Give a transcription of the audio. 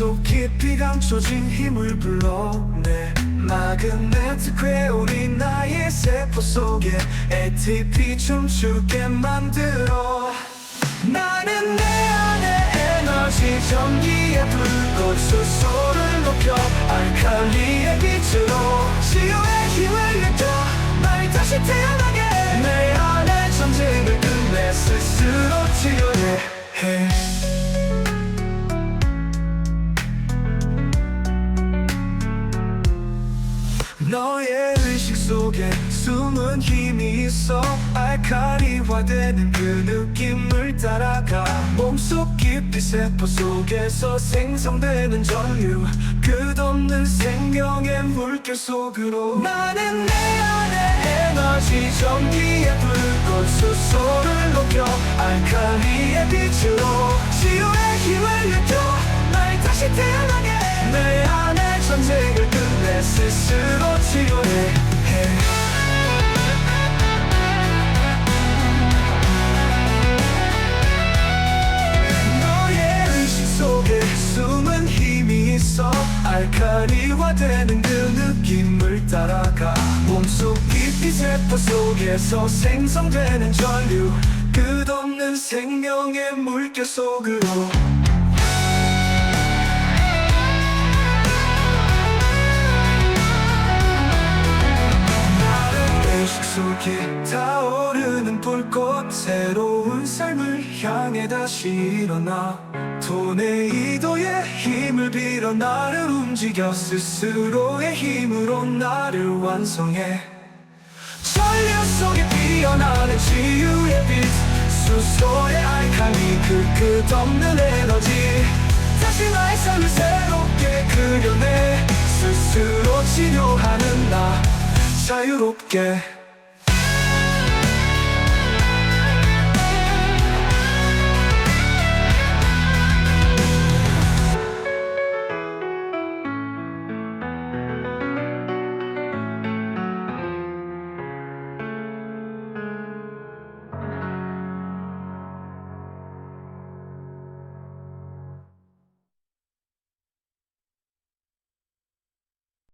몸속 깊이 감춰진 힘을 불러내. 마그네틱 회오리 나의 세포 속에 ATP 춤추게 만들어. 나는 내 안에 에너지 전기의 불꽃 수소를 높여 알칼리의 빛으로 너의 의식 속에 숨은 힘이 있어 알칼리화되는 그 느낌을 따라가. 몸속 깊이 세포 속에서 생성되는 전류. 끝없는 생명의 물결 속으로. 나는 내 안에 에너지 전기의 불꽃 수소를 높여 알칼리의 빛으로 알칼리화되는 그 느낌을 따라가. 몸속 깊이 세포 속에서 생성되는 전류. 끝없는 생명의 물결 속으로. 나는 의식 속에 불꽃 새로운 삶을 향해 다시 일어나. 토네이도의 힘을 빌어 나를 움직여 스스로의 힘으로 나를 완성해. 전류 속에 피어나는 치유의 빛 수소의 알칼리 그 끝없는 에너지. 다시 나의 삶을 새롭게 그려내. 스스로 치료하는 나 자유롭게